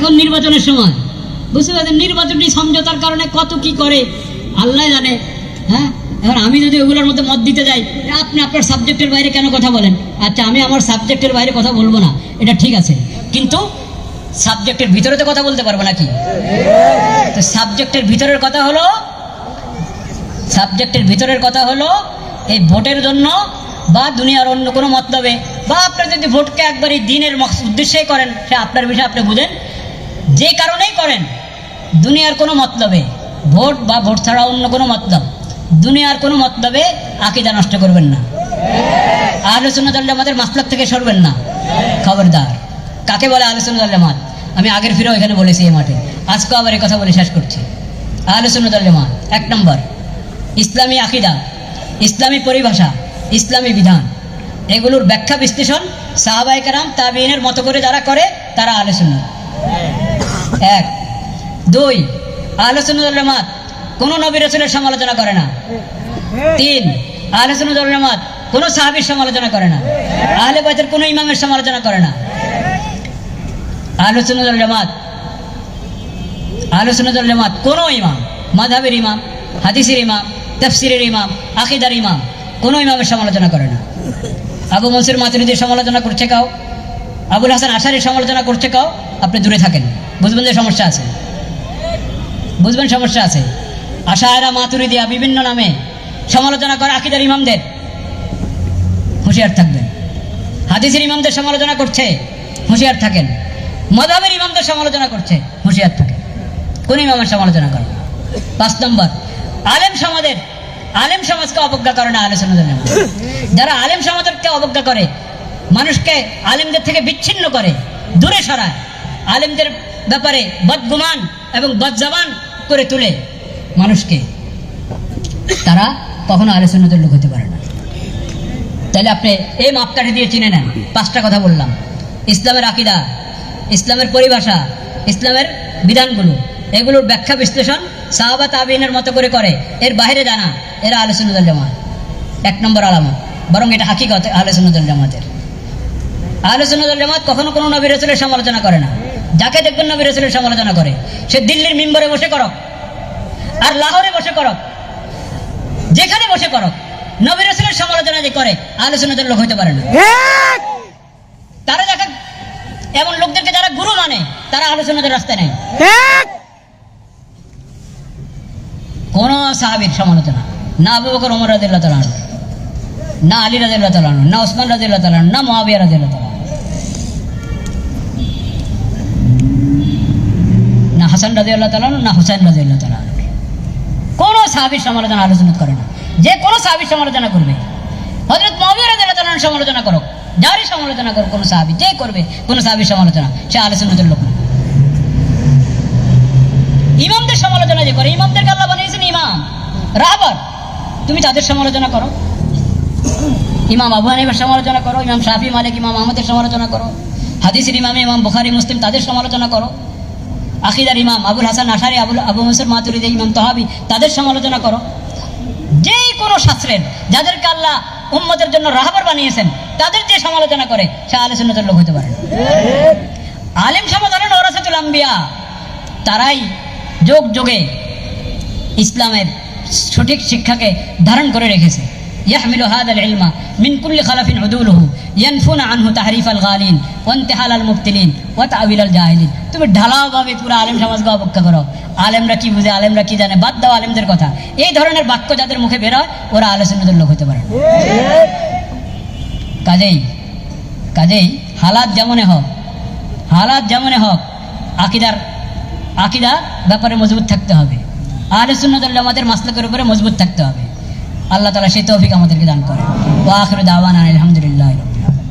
এখন নির্বাচনের সময়। বুঝতে পারছেন? নির্বাচনী সমঝোতার কারণে কত কি করে? আল্লাহ জানে। হ্যাঁ? এখন আমি যদি ওগুলোর মধ্যে মত দিতে যাই, আপনি আপনার সাবজেক্টের বাইরে কেন কথা বলেন? আচ্ছা আমি আমার সাবজেক্টের বাইরে কথা বলব না। এটা ঠিক আছে। কিন্তু সাবজেক্টের ভিতরে তো কথা বলতে পারব নাকি? তো সাবজেক্টের ভিতরের কথা হলো সাবজেক্টের ভিতরের কথা হলো, এই ভোটের জন্য বা দুনিয়ার অন্য কোনো মতলবে বা আপনি যদি ভোটকে একবারই দিনের উদ্দেশ্যেই করেন, সে আপনার বিষয়ে আপনি বুঝেন। যে কারণেই করেন, দুনিয়ার কোনো মতলবে ভোট বা ভোট ছাড়া অন্য কোনো মতলব, দুনিয়ার কোনো মতলবে আকিদা নষ্ট করবেন না। আলোচনা দল আমাদের মাসলাক থেকে সরবেন না। খবরদার। কাকে বলে আলোচনা দল জামাত? আমি আগের ফিরেও এখানে বলেছি এই মাঠে। আজকেও আবার এই কথা বলে শেষ করছি। আলোচনা দল জামাত, এক নম্বর, ইসলামী আকিদা, ইসলামী পরিভাষা, ইসলামী বিধান। এগুলোর ব্যাখ্যা বিশ্লেষণ সাহাবাই কারাম তাবিনের মতো করে যারা করে, তারা আলোচনা এক। দুই দল জামাত, কোনো নবী রসুলের সমালোচনা করে না। তিন দল জামাত, কোনো সাহাবির সমালোচনা করে না। আহলে বাইতের কোনো ইমামের সমালোচনা করে না। দল জামাত দল জামাত, কোনো ইমাম মাধাবের ইমাম, হাদিসের ইমাম, তফসিরের ইমাম, আকিদার ইমাম, কোনো ইমামের সমালোচনা করে না। আবু মনসুর মাতুরিদের সমালোচনা করছে কাও? আবুল হাসান আশারের সমালোচনা করছে কাও, আপনি দূরে থাকেন। বুঝবেন যে সমস্যা আছে? বুঝবেন সমস্যা আছে? আশায়রা মাতুরিদিয়া বিভিন্ন নামে সমালোচনা করে আকিদার ইমামদের। হুঁশিয়ার থাকবেন। হাদিসের ইমামদের সমালোচনা করছে, হুঁশিয়ার থাকেন। মদাবের ইমামদের সমালোচনা করছে, হুঁশিয়ার থাকেন। কোন ইমামের সমালোচনা করে না। পাঁচ নম্বর, আলেম সমাজের, আলেম সমাজকে অবজ্ঞা করে না আলোচনা যারা আলেম সমাজকে অবজ্ঞা করে মানুষকে আলেমদের থেকে বিচ্ছিন্ন করে, দূরে সরায়, আলেমদের ব্যাপারে বদগুমান এবং বদজবান করে তুলে মানুষকে। তারা কখনো আলোচনাদের লোক হতে পারে না। তাহলে আপনি এই মাপকাঠি দিয়ে চিনে নেন। পাঁচটা কথা বললাম। ইসলামের আকিদা, ইসলামের পরিভাষা, ইসলামের বিধানগুলো, এগুলোর ব্যাখ্যা বিশ্লেষণ সাহাবা তাবিনের মতো করে করে। এর বাইরে জানা, এরা আলোচনাদল জামাত। এক নম্বর আলামত। বরং এটা হাকিকত আলোচনাদল জামাতের। আলোচনাদল জামাত কখনো কোনো নবী রসুলের সমালোচনা করে না। যাকে দেখবেন নবী রসুলের সমালোচনা করে। সে দিল্লির মিম্বরে বসে করক। আর লাহোরে বসে করক। যেখানে বসে করক। নবী রসুলের সমালোচনা যে করে আলোচনাদের লোক হইতে পারে না। তারা দেখা এমন লোকদেরকে যারা গুরু মানে তারা আলোচনাদের রাস্তায় নেই। কোন সাহাবির সমালোচনা না। আবু বকর ওমর রাদিল্লাহ তালান না আলী রাদিল্লাহ তালান না ওসমান রাদিল্লাহ তালান না মহাবিয়া রাদিল্লাহ তালান হাসান রাদিল্লাহ তালান না হুসাইন রাদিল্লাহ তালান কোনো সাহাবির সমালোচনা, আলোচনা করে না। যে কোনো সাহাবির সমালোচনা করবে। হজরত মহাবিয়া রাদিল্লাহ তালান সমালোচনা করো যারই সমালোচনা করো কোনো সাহাবি, যে করবে, কোনো সাহাবির সমালোচনা, সে আলোচনাদের লোক না। ইমামদের সমালোচনা যে করে, ইমামদেরকে আল্লাহ বানিয়েছেন ইমাম। রাবার তুমি তাদের সমালোচনা করো। ইমাম আবু হানিফার সমালোচনা করো, ইমাম শাফি, মালিক, ইমাম আহমদের সমালোচনা করো। হাদিসের ইমামে, ইমাম বুখারি, মুসলিম তাদের সমালোচনা করো। আকিদার ইমাম, আবুল হাসান আশারি, আবুল, আবু মসুর মাতুরিদ ইমাম তহাবি, তাদের সমালোচনা করো যে কোনো শাস্ত্রের যাদেরকে আল্লাহ উম্মতের জন্য রাহাবার বানিয়েছেন, তাদের যে সমালোচনা করে, সে আলোচনাদের লোক হতে পারে। আলেম সমাজ হলেন ওরাসাতুল আম্বিয়া, তারাই যোগ যোগে ইসলামের সঠিক শিক্ষাকে ধারণ করে রেখেছে يحمل هذا العلم من كل خلف عدوله ينفون عنه تحريف الغالين وانتحال المبتلين وتأويل الجاهلين তুমি ঢালাও ভাবে পুরো আলেম সমাজকে অপেক্ষা করো আলেমরা কি বুঝে আলেমরা কি জানে বাদ দাও আলেমদের কথা এই ধরনের বাক্য যাদের মুখে বের হয় ওরা আলোচনাদের লোক হতে পারে না। কাজেই কাজেই হালাত যেমনে হোক হালাত যেমনে হোক আকিদার আকিদা ব্যাপারে মজবুত থাকতে হবে আহলে সুন্নাতুল জামাতের মাসলাকের উপরে মজবুত থাকতে হবে আল্লাহ তালা সেই তৌফিক আমাদেরকে দান করে ও আখরে দাওয়ান আলহামদুলিল্লাহ